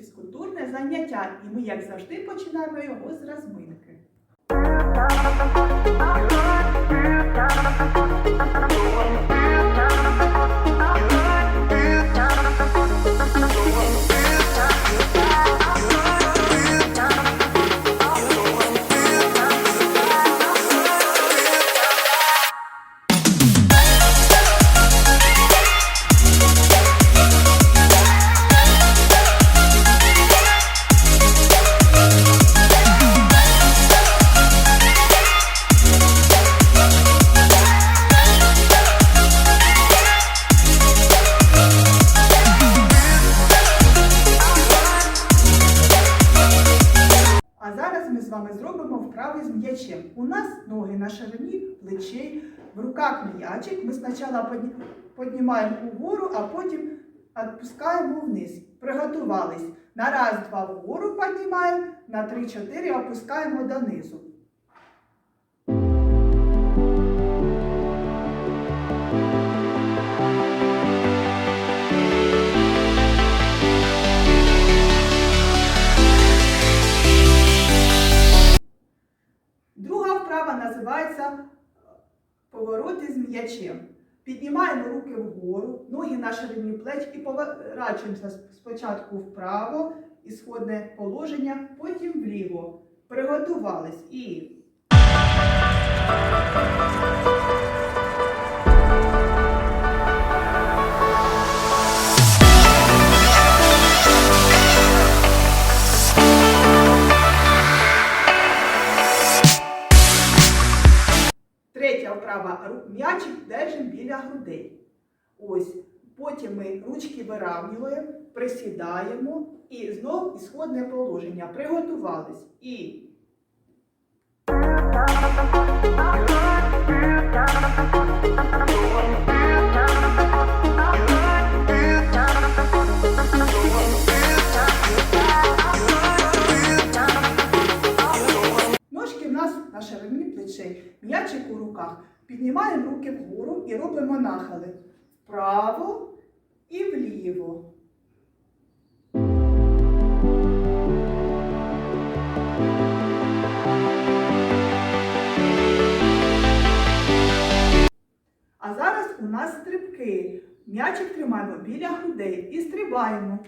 фізкультурне заняття, і ми, як завжди, починаємо його з розминки. Вами зробимо вправи з м'ячем. У нас ноги на ширині плечей, в руках м'ячик. Ми спочатку піднімаємо угору, а потім відпускаємо вниз. Приготувались. На раз, два вгору піднімаємо, на три-чотири опускаємо донизу. Повороти з м'ячем. Піднімаємо руки вгору, ноги на ширині плеч і поворачуємося спочатку вправо, ісходне положення, потім вліво. Приготувались і Ру- М'ячик держимо біля грудей. Ось. Потім ми ручки вирівнюємо, присідаємо і знов ісходне положення. Приготувались. І Ножки у руках. Піднімаємо руки вгору і робимо нахили вправо і вліво. А зараз у нас стрибки. М'ячик тримаємо біля грудей і стрибаємо.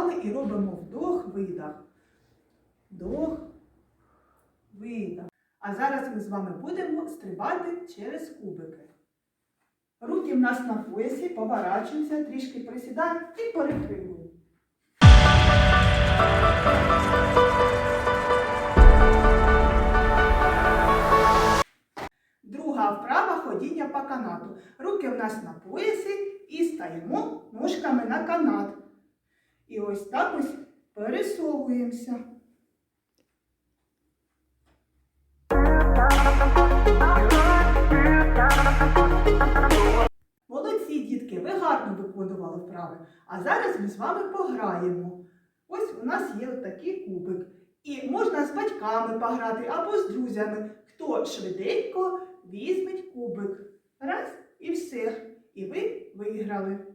Ми і робимо вдох-видох. Вдох, видох. А зараз ми з вами будемо стрибати через кубики. Руки в нас на поясі, поворачуємося, трішки присідаємо і перепригуємо. Друга вправа ходіння по канату. Руки в нас на поясі і стаємо ножками на канат. І ось так ось пересовуємося. Молодці, дітки, ви гарно виконували вправи. А зараз ми з вами пограємо. Ось у нас є такий кубик. І можна з батьками пограти або з друзями. Хто швиденько візьметь кубик. Раз і все. І ви виграли.